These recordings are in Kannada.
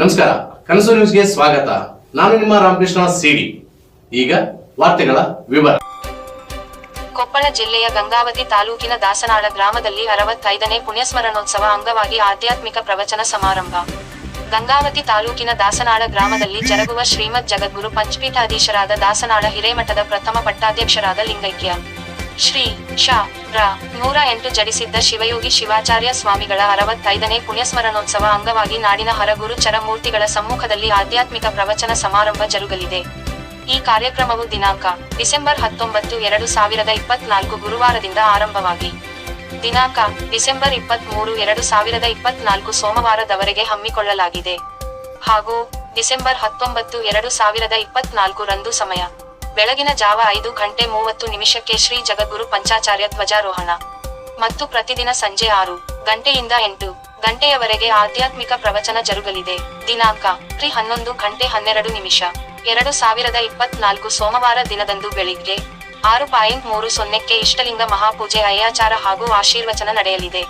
ನಮಸ್ಕಾರ, ಕನಸು ನ್ಯೂಸ್ಗೆ ಸ್ವಾಗತ. ನಾನು ನಿಮ್ಮ ರಾಮಕೃಷ್ಣ ಸಿಡಿ. ಈಗ ವಾರ್ತೆಗಳ ವಿವರ. ಕೊಪ್ಪಳ ಜಿಲ್ಲೆಯ ಗಂಗಾವತಿ ತಾಲೂಕಿನ ದಾಸನಾಳ ಗ್ರಾಮದಲ್ಲಿ ಅರವತ್ತೈದನೇ ಪುಣ್ಯಸ್ಮರಣೋತ್ಸವ ಅಂಗವಾಗಿ ಆಧ್ಯಾತ್ಮಿಕ ಪ್ರವಚನ ಸಮಾರಂಭ. ಗಂಗಾವತಿ ತಾಲೂಕಿನ ದಾಸನಾಳ ಗ್ರಾಮದಲ್ಲಿ ಜರುಗುವ ಶ್ರೀಮದ್ ಜಗದ್ಗುರು ಪಂಚಪೀಠಾಧೀಶರಾದ ದಾಸನಾಳ ಹಿರೇಮಠದ ಪ್ರಥಮ ಪಟ್ಟಾಧ್ಯಕ್ಷರಾದ ಲಿಂಗೈಕ್ಯ. ಶ್ರೀ ಶ ರ ನೂರ ಎಂಟು ಜಡಿಸಿದ್ದ ಶಿವಯೋಗಿ ಶಿವಾಚಾರ್ಯ ಸ್ವಾಮಿಗಳ ಅರವತ್ತೈದನೇ ಪುಣ್ಯಸ್ಮರಣೋತ್ಸವ ಅಂಗವಾಗಿ ನಾಡಿನ ಹರಗುರು ಚರಮೂರ್ತಿಗಳ ಸಮ್ಮುಖದಲ್ಲಿ ಆಧ್ಯಾತ್ಮಿಕ ಪ್ರವಚನ ಸಮಾರಂಭ ಜರುಗಲಿದೆ. ಈ ಕಾರ್ಯಕ್ರಮವು ದಿನಾಂಕ, ಡಿಸೆಂಬರ್ ಹತ್ತೊಂಬತ್ತು, ಎರಡು ಸಾವಿರದ ಇಪ್ಪತ್ನಾಲ್ಕು ಗುರುವಾರದಿಂದ ಆರಂಭವಾಗಿ. ದಿನಾಂಕ, ಡಿಸೆಂಬರ್ ಇಪ್ಪತ್ಮೂರು, ಎರಡು ಸಾವಿರದ ಇಪ್ಪತ್ನಾಲ್ಕು ಸೋಮವಾರದವರೆಗೆ ಹಮ್ಮಿಕೊಳ್ಳಲಾಗಿದೆ. ಹಾಗೂ, ಡಿಸೆಂಬರ್ ಹತ್ತೊಂಬತ್ತು, ಎರಡು ಸಾವಿರದ ಇಪ್ಪತ್ನಾಲ್ಕು ರಂದು ಸಮಯ. ಬೆಳಗಿನ ಜಾವ ಐದು ಗಂಟೆ ಮೂವತ್ತು ನಿಮಿಷಕ್ಕೆ ಶ್ರೀ ಜಗದ್ಗುರು ಪಂಚಾಚಾರ್ಯ ಧ್ವಜಾರೋಹಣ. ಮತ್ತು ಪ್ರತಿದಿನ ಸಂಜೆ ಆರು ಗಂಟೆಯಿಂದ ಎಂಟು ಗಂಟೆಯವರೆಗೆ ಆಧ್ಯಾತ್ಮಿಕ ಪ್ರವಚನ ಜರುಗಲಿದೆ. ದಿನಾಂಕ ತ್ರಿ ಹನ್ನೊಂದು ಗಂಟೆ ಹನ್ನೆರಡು ನಿಮಿಷ. ಎರಡು ಸಾವಿರದ ಇಪ್ಪತ್ನಾಲ್ಕು ಸೋಮವಾರ ದಿನದಂದು ಬೆಳಿಗ್ಗೆ ಆರು ಪಾಯಿಂಟ್ ಮೂರು ಸೊನ್ನೆಕ್ಕೆ ಇಷ್ಟಲಿಂಗ ಮಹಾಪೂಜೆ, ಅಯ್ಯಾಚಾರ ಹಾಗೂ ಆಶೀರ್ವಚನ ನಡೆಯಲಿದೆ.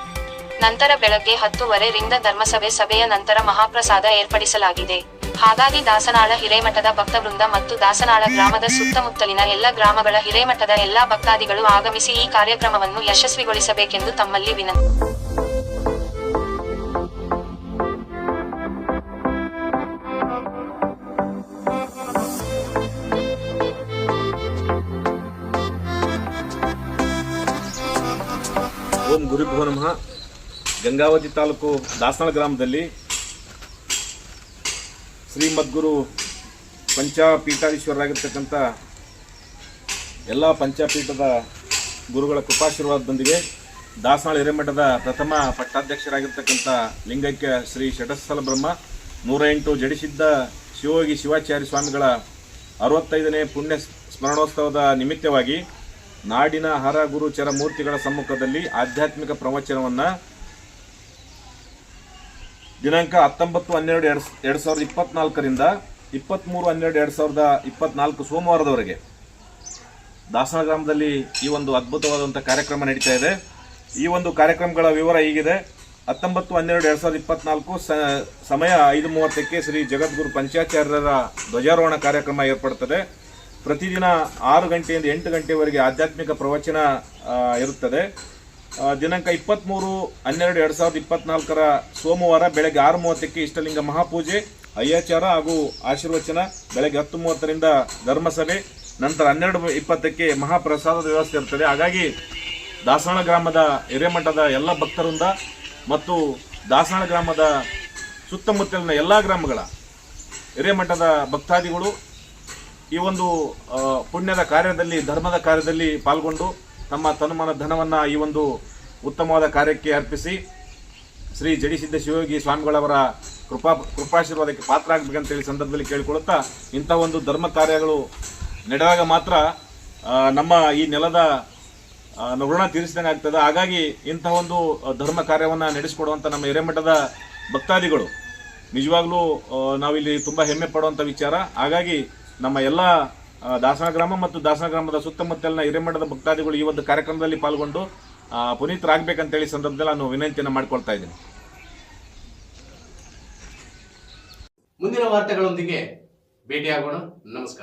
ನಂತರ ಬೆಳಗ್ಗೆ ಹತ್ತುವರೆ ರಿಂದ ಧರ್ಮಸಭೆ ಸಭೆಯ ನಂತರ ಮಹಾಪ್ರಸಾದ ಏರ್ಪಡಿಸಲಾಗಿದೆ. ಹಾಗಾಗಿ ದಾಸನಾಳ ಹಿರೇಮಠದ ಭಕ್ತವೃಂದ ಮತ್ತು ದಾಸನಾಳ ಗ್ರಾಮದ ಸುತ್ತಮುತ್ತಲಿನ ಎಲ್ಲ ಗ್ರಾಮಗಳ ಹಿರೇಮಠದ ಎಲ್ಲಾ ಭಕ್ತಾದಿಗಳು ಆಗಮಿಸಿ ಈ ಕಾರ್ಯಕ್ರಮವನ್ನು ಯಶಸ್ವಿಗೊಳಿಸಬೇಕೆಂದು ತಮ್ಮಲ್ಲಿ ವಿನಂತಿ. ಓಂ ಗುರುಭ್ಯೋ ನಮಃ. ಗಂಗಾವತಿ ತಾಲೂಕು ದಾಸನಾಳ ಗ್ರಾಮದಲ್ಲಿ ಶ್ರೀ ಮದ್ಗುರು ಪಂಚಪೀಠಾಧೀಶ್ವರರಾಗಿರ್ತಕ್ಕಂಥ ಎಲ್ಲ ಪಂಚಪೀಠದ ಗುರುಗಳ ಕೃಪಾಶೀರ್ವಾದದೊಂದಿಗೆ ದಾಸನಾಳ ಹಿರೇಮಠದ ಪ್ರಥಮ ಪಟ್ಟಾಧ್ಯಕ್ಷರಾಗಿರ್ತಕ್ಕಂಥ ಲಿಂಗೈಕ್ಯ ಶ್ರೀ ಷಟಸ್ಥಲ ಬ್ರಹ್ಮ ನೂರ ಎಂಟು ಜಡಿಸಿದ್ದ ಶಿವಯೋಗಿ ಶಿವಾಚಾರ್ಯ ಸ್ವಾಮಿಗಳ ಅರವತ್ತೈದನೇ ಪುಣ್ಯ ಸ್ಮರಣೋತ್ಸವದ ನಿಮಿತ್ತವಾಗಿ ನಾಡಿನ ಹರ ಗುರು ಚರ ಮೂರ್ತಿಗಳ ಸಮ್ಮುಖದಲ್ಲಿ ಆಧ್ಯಾತ್ಮಿಕ ಪ್ರವಚನವನ್ನು ದಿನಾಂಕ ಹತ್ತೊಂಬತ್ತು ಹನ್ನೆರಡು ಎರಡು ಎರಡು ಸಾವಿರದ ಇಪ್ಪತ್ನಾಲ್ಕರಿಂದ ಇಪ್ಪತ್ತ್ಮೂರು ಹನ್ನೆರಡು ಎರಡು ಸಾವಿರದ ಇಪ್ಪತ್ನಾಲ್ಕು ಸೋಮವಾರದವರೆಗೆ ದಾಸನ ಗ್ರಾಮದಲ್ಲಿ ಈ ಒಂದು ಅದ್ಭುತವಾದಂಥ ಕಾರ್ಯಕ್ರಮ ನಡೀತಾ ಇದೆ. ಈ ಒಂದು ಕಾರ್ಯಕ್ರಮಗಳ ವಿವರ ಹೀಗಿದೆ. ಹತ್ತೊಂಬತ್ತು ಹನ್ನೆರಡು ಎರಡು ಸಾವಿರದ ಇಪ್ಪತ್ನಾಲ್ಕು ಸಮಯ ಐದು ಮೂವತ್ತಕ್ಕೆ ಶ್ರೀ ಜಗದ್ಗುರು ಪಂಚಾಚಾರ್ಯರ ಧ್ವಜಾರೋಹಣ ಕಾರ್ಯಕ್ರಮ ಏರ್ಪಡ್ತದೆ. ಪ್ರತಿದಿನ ಆರು ಗಂಟೆಯಿಂದ ಎಂಟು ಗಂಟೆವರೆಗೆ ಆಧ್ಯಾತ್ಮಿಕ ಪ್ರವಚನ ಇರುತ್ತದೆ. ದಿನಾಂಕ ಇಪ್ಪತ್ತ್ಮೂರು ಹನ್ನೆರಡು, ಎರಡು ಸಾವಿರದ ಇಪ್ಪತ್ನಾಲ್ಕರ ಸೋಮವಾರ ಬೆಳಗ್ಗೆ ಆರು ಮೂವತ್ತಕ್ಕೆ ಇಷ್ಟಲಿಂಗ ಮಹಾಪೂಜೆ, ಅಯ್ಯಾಚಾರ ಹಾಗೂ ಆಶೀರ್ವಚನ, ಬೆಳಗ್ಗೆ ಹತ್ತು ಮೂವತ್ತರಿಂದ ಧರ್ಮಸಭೆ, ನಂತರ ಹನ್ನೆರಡು ಇಪ್ಪತ್ತಕ್ಕೆ ಮಹಾಪ್ರಸಾದದ ವ್ಯವಸ್ಥೆ ಇರ್ತದೆ. ಹಾಗಾಗಿ ದಾಸವಾಳ ಗ್ರಾಮದ ಹಿರೇಮಠದ ಎಲ್ಲ ಭಕ್ತರಿಂದ ಮತ್ತು ದಾಸವಾಳ ಗ್ರಾಮದ ಸುತ್ತಮುತ್ತಲಿನ ಎಲ್ಲ ಗ್ರಾಮಗಳ ಹಿರೇಮಠದ ಭಕ್ತಾದಿಗಳು ಈ ಒಂದು ಪುಣ್ಯದ ಕಾರ್ಯದಲ್ಲಿ, ಧರ್ಮದ ಕಾರ್ಯದಲ್ಲಿ ಪಾಲ್ಗೊಂಡು ತಮ್ಮ ತನುಮನ ಧನವನ್ನು ಈ ಒಂದು ಉತ್ತಮವಾದ ಕಾರ್ಯಕ್ಕೆ ಅರ್ಪಿಸಿ ಶ್ರೀ ಜಡಿಸಿದ್ದ ಶಿವಯೋಗಿ ಸ್ವಾಮಿಗಳವರ ಕೃಪಾ, ಕೃಪಾಶೀರ್ವಾದಕ್ಕೆ ಪಾತ್ರ ಆಗಬೇಕಂತೇಳಿ ಸಂದರ್ಭದಲ್ಲಿ ಕೇಳಿಕೊಳ್ಳುತ್ತಾ ಇಂಥ ಒಂದು ಧರ್ಮ ಕಾರ್ಯಗಳು ನಡೆದಾಗ ಮಾತ್ರ ನಮ್ಮ ಈ ನೆಲದ ಋಣ ತೀರಿಸಿದಂಗೆ ಆಗ್ತದೆ. ಹಾಗಾಗಿ ಇಂಥ ಒಂದು ಧರ್ಮ ಕಾರ್ಯವನ್ನು ನಡೆಸಿಕೊಡುವಂಥ ನಮ್ಮ ಹಿರೇಮಠದ ಭಕ್ತಾದಿಗಳು, ನಿಜವಾಗ್ಲೂ ನಾವಿಲ್ಲಿ ತುಂಬ ಹೆಮ್ಮೆ ಪಡುವಂಥ ವಿಚಾರ. ಹಾಗಾಗಿ ನಮ್ಮ ಎಲ್ಲ ದಾಸನ ಗ್ರಾಮ ಮತ್ತು ದಾಸನ ಗ್ರಾಮದ ಸುತ್ತಮುತ್ತಲಿನ ಹಿರೇಮಠದ ಭಕ್ತಾದಿಗಳು ಈ ಒಂದು ಕಾರ್ಯಕ್ರಮದಲ್ಲಿ ಪಾಲ್ಗೊಂಡು ಪುನೀತರಾಗಬೇಕಂತೇಳಿ ಸಂದರ್ಭದಲ್ಲಿ ನಾನು ವಿನಂತಿಯನ್ನು ಮಾಡಿಕೊಳ್ತಾ ಇದ್ದೀನಿ. ಮುಂದಿನ ವಾರ್ತೆಗಳೊಂದಿಗೆ ಭೇಟಿಯಾಗೋಣ. ನಮಸ್ಕಾರ.